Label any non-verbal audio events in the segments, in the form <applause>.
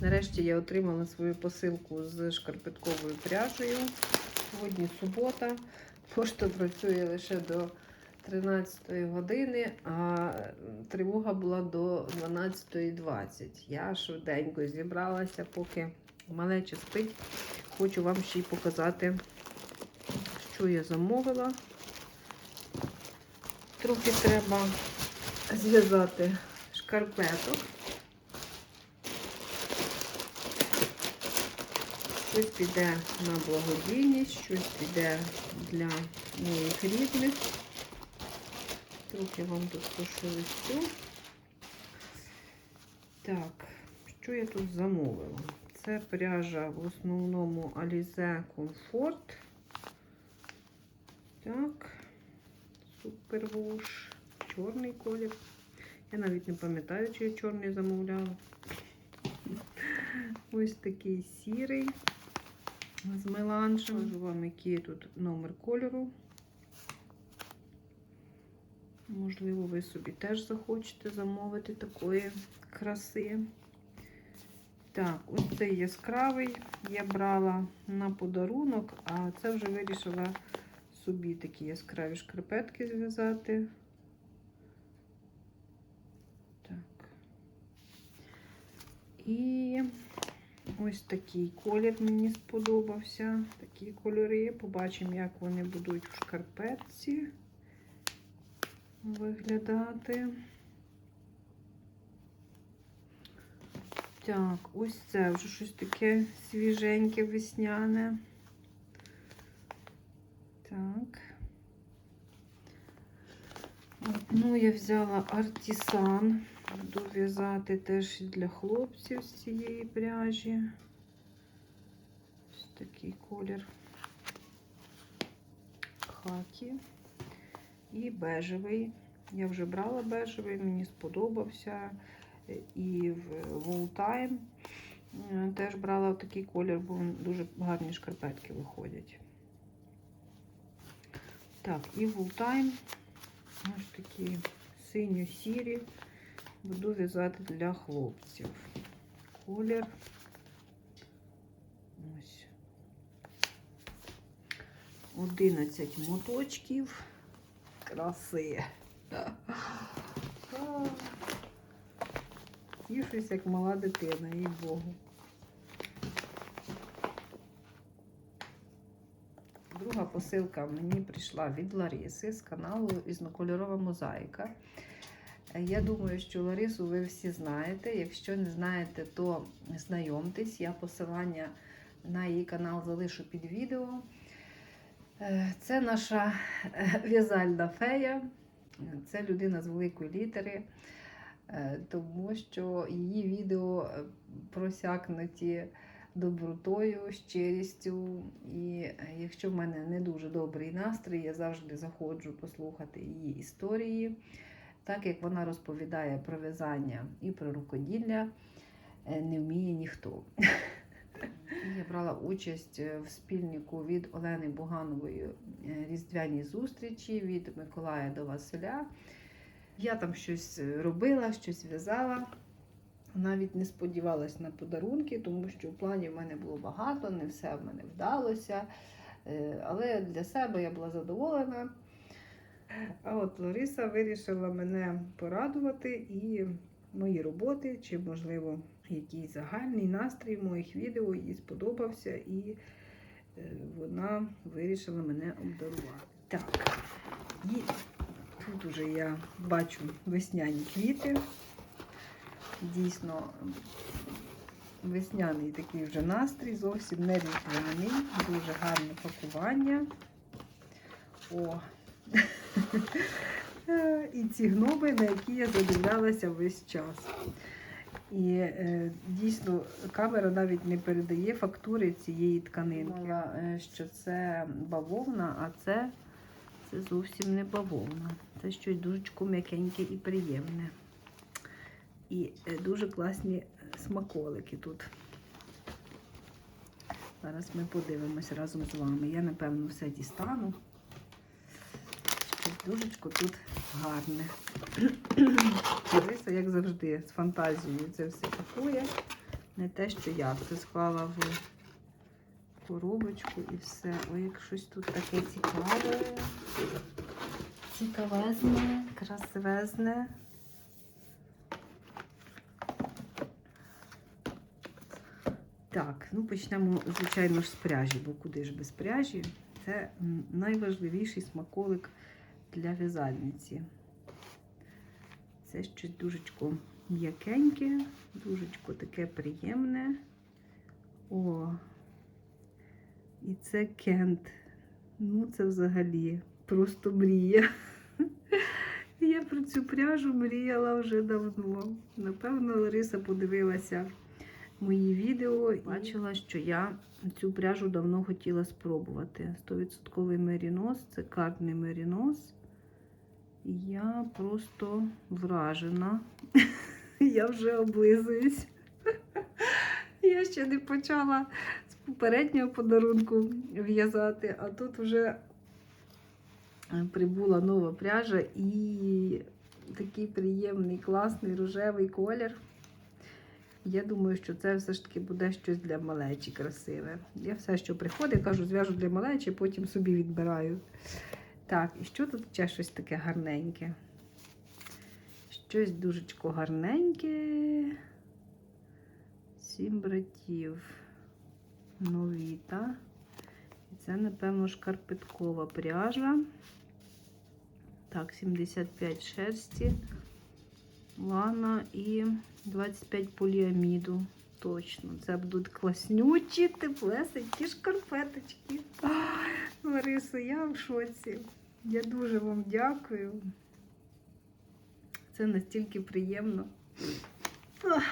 Нарешті я отримала свою посилку з шкарпетковою пряжею. Сьогодні субота. Пошта працює лише до 13 години, а тривога була до 12.20. Я швиденько зібралася, поки малеча спить. Хочу вам ще й показати, що я замовила. Трохи треба зв'язати шкарпеток. Щось піде на благодійність, щось піде для моїх рідних. Трохи вам тут пошелестю. Так, що я тут замовила? Це пряжа в основному Alize Comfort. Так, супервуш, чорний колір. Я навіть не пам'ятаю, чи я чорний замовляла. Ось такий сірий з меланжем. Кажу вам, який тут номер кольору. Можливо, ви собі теж захочете замовити такої краси. Так, ось цей яскравий я брала на подарунок, а це вже вирішила собі такі яскраві шкарпетки зв'язати. Так. І ось такий колір мені сподобався. Такі кольори. Побачимо, як вони будуть в шкарпетці виглядати. Так, ось це вже щось таке свіженьке, весняне. Так. Ну, я взяла артисан. Буду в'язати теж для хлопців з цієї пряжі. Ось такий колір хакі. І бежевий. Я вже брала бежевий, мені сподобався. І в Wooltime теж брала такий колір, бо дуже гарні шкарпетки виходять. Так, і Wooltime ось такі синьо-сірі. Буду в'язати для хлопців. Колір. Ось. 11 моточків. Краси. <laughs> Тішусь, як мала дитина, їй Богу. Друга посилка мені прийшла від Лариси з каналу Різнокольорова мозаїка. Я думаю, що Ларису ви всі знаєте. Якщо не знаєте, то знайомтесь. Я посилання на її канал залишу під відео. Е, Це наша е, в'язальна фея, це людина з великої літери, е, тому що її відео просякнуті добротою, щирістю. І якщо в мене не дуже добрий настрій, я завжди заходжу послухати її історії, так як вона розповідає про в'язання і про рукоділля, не вміє ніхто. Я брала участь в спільнику від Олени Буганової різдвяні зустрічі від Миколая до Василя. Я там щось робила, щось в'язала. Навіть не сподівалась на подарунки, тому що в плані в мене було багато, не все в мене вдалося. Але для себе я була задоволена. А от Лариса вирішила мене порадувати і мої роботи, чи, можливо, якийсь загальний настрій моїх відео їй сподобався, і вона вирішила мене обдарувати. Так, і тут уже я бачу весняні квіти. Дійсно, весняний такий вже настрій, зовсім не різдвяний, дуже гарне пакування. О! І ці гноби, на які я задивлялася весь час. І е, дійсно камера навіть не передає фактури цієї тканинки. Думала, е, що це бавовна, а це, це зовсім не бавовна. Це щось дуже м'якеньке і приємне. І е, дуже класні смаколики тут. Зараз ми подивимось разом з вами. Я, напевно, все дістану. Дужечко тут гарне. Лариса, як завжди, з фантазією це все пакує. Не те, що я це склала в коробочку і все. Ой, як щось тут таке цікаве. Цікавезне, красивезне. Так, ну почнемо, звичайно ж, з пряжі, бо куди ж без пряжі? Це найважливіший смаколик для в'язальниці. Це щось дужечко м'якеньке, дужечко таке приємне. О, і це кент. Ну, це взагалі просто мрія. <laughs> Я про цю пряжу мріяла вже давно. Напевно, Лариса подивилася мої відео і бачила, що я цю пряжу давно хотіла спробувати. 100% мерінос, це картний мерінос. Я просто вражена. <laughs> Я вже облизуюсь. <laughs> Я ще не почала з попереднього подарунку в'язати, а тут вже прибула нова пряжа і такий приємний, класний рожевий колір. Я думаю, що це все ж таки буде щось для малечі красиве. Я все, що приходить, кажу, зв'яжу для малечі, потім собі відбираю. Так, і що тут ще щось таке гарненьке? Щось дужечко гарненьке. Сім братів. Новіта. І це, напевно, шкарпеткова пряжа. Так, 75 шерсті, лана і 25 поліаміду. Точно, це будуть класнючі, теплесенькі шкарпеточки. Ай, Ларисо, я в шоці. Я дуже вам дякую. Це настільки приємно. Ах,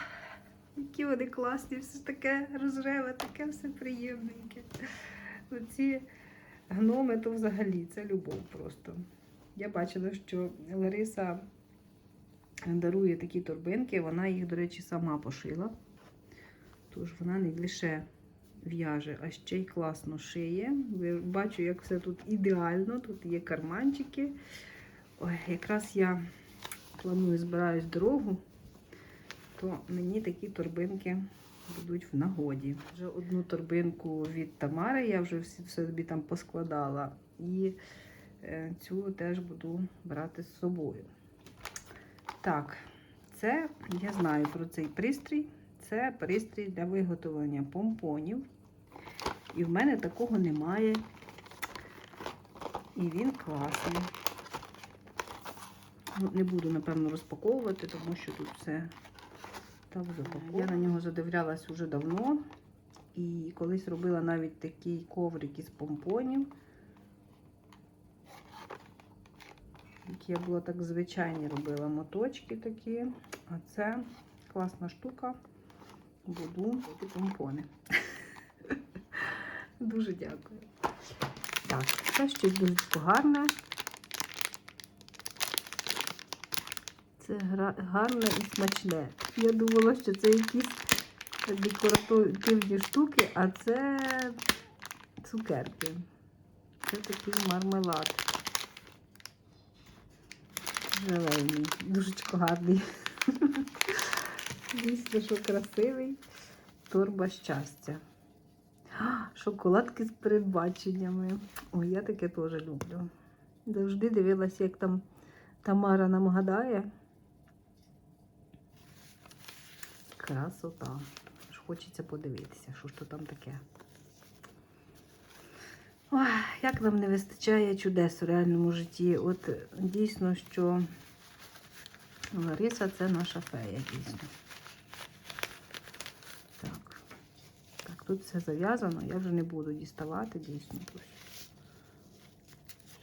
які вони класні, все таке розреве, таке все приємненьке. Оці гноми то взагалі це любов просто. Я бачила, що Лариса дарує такі торбинки, вона їх, до речі, сама пошила. Тож вона не лише в'яже, а ще й класно шиє. Бачу, як все тут ідеально. Тут є карманчики. Ой, якраз я планую збираюсь дорогу, то мені такі торбинки будуть в нагоді. Вже одну торбинку від Тамари я вже все собі там поскладала. І е, цю теж буду брати з собою. Так, це я знаю про цей пристрій. Це пристрій для виготовлення помпонів. І в мене такого немає. І він класний. Ну, не буду, напевно, розпаковувати, тому що тут все так запаковано. Я на нього задивлялась уже давно. І колись робила навіть такий коврик із помпонів. Які я була так звичайні робила моточки такі. А це класна штука. Буду помпони. Дуже дякую. Так, це щось дуже гарне. Це гарне і смачне. Я думала, що це якісь декоративні штуки, а це цукерки. Це такий мармелад. Желейний, дуже гарний. <laughs> Дійсно, що красивий. Торба щастя. Шоколадки з передбаченнями. Ой, я таке теж люблю. Завжди дивилася, як там Тамара нам гадає. Красота. Аж хочеться подивитися, що ж то там таке. Ой, як нам не вистачає чудес у реальному житті. От дійсно, що Лариса це наша фея, дійсно. Так. Так, тут все зав'язано, я вже не буду діставати, дійсно.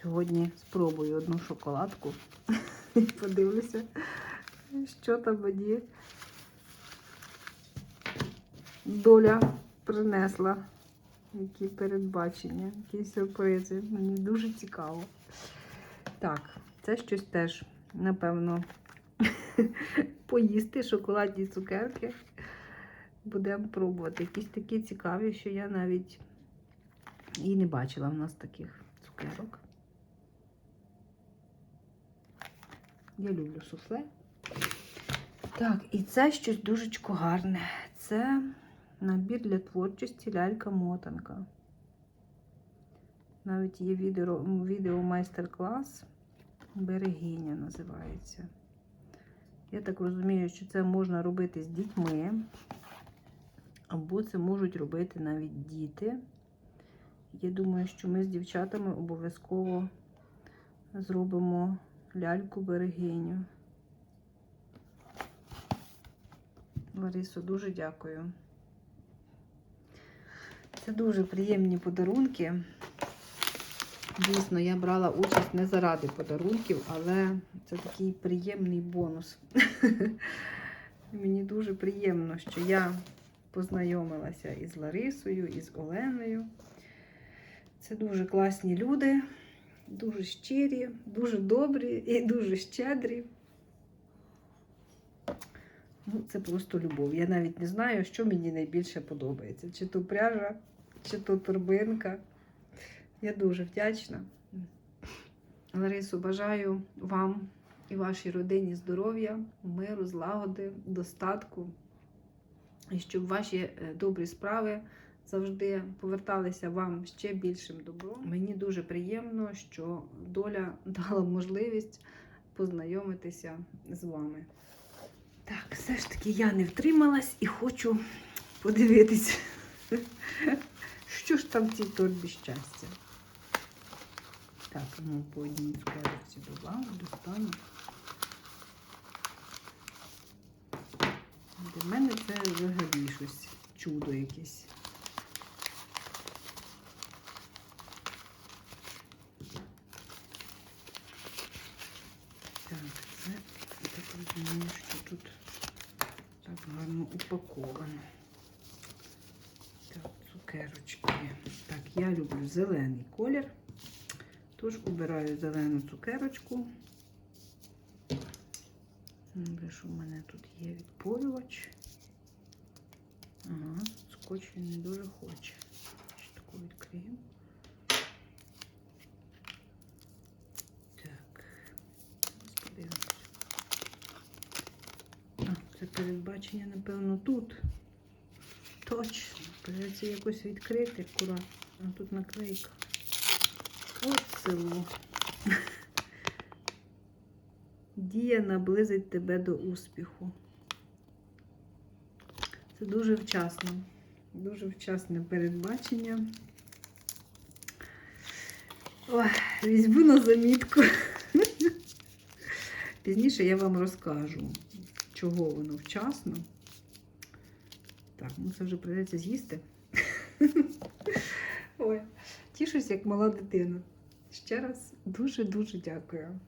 Сьогодні спробую одну шоколадку <laughs> і подивлюся, що там мені доля принесла. Які передбачення, які сюрпризи. Мені дуже цікаво. Так, це щось теж, напевно, <laughs> поїсти шоколадні цукерки. Будемо пробувати. Якісь такі цікаві, що я навіть і не бачила в нас таких цукерок. Я люблю суфле. Так, і це щось дуже гарне. Це Набір для творчості лялька-мотанка. Навіть є відео, відео майстер-клас. Берегиня називається. Я так розумію, що це можна робити з дітьми, або це можуть робити навіть діти. Я думаю, що ми з дівчатами обов'язково зробимо ляльку берегиню. Ларисо, дуже дякую. Це дуже приємні подарунки. Дійсно, я брала участь не заради подарунків, але це такий приємний бонус. <laughs> Мені дуже приємно, що я познайомилася із Ларисою, із Оленою. Це дуже класні люди, дуже щирі, дуже добрі і дуже щедрі. Ну, це просто любов. Я навіть не знаю, що мені найбільше подобається. Чи то пряжа, чи то торбинка. Я дуже вдячна. Ларису, бажаю вам і вашій родині здоров'я, миру, злагоди, достатку. І щоб ваші е, добрі справи завжди поверталися вам ще більшим добром. Мені дуже приємно, що доля <laughs> дала можливість познайомитися з вами. Так, все ж таки я не втрималась і хочу подивитися, <laughs> що ж там в цій торбі щастя. Так, ну по одній скорості добавлю, достану. Для мене це взагалі щось чудо якесь. Так, це я так розумію, що тут так гарно упаковано. Так, цукерочки. Так, я люблю зелений колір. Тож обираю зелену цукерочку. Добре, що в мене тут є відпалювач. Ага, скотч він не дуже хоче. Ще таку відкриємо. Так, ось подивимось. А, це передбачення, напевно, тут. Точно. Придеться якось відкрити акуратно. А тут наклейка. От село. Дія наблизить тебе до успіху. Це дуже вчасно. Дуже вчасне передбачення. Ой, візьму на замітку. Пізніше я вам розкажу, чого воно вчасно. Так, ну це вже прийдеться з'їсти. Ой, тішусь, як мала дитина. Ще раз дуже-дуже дякую.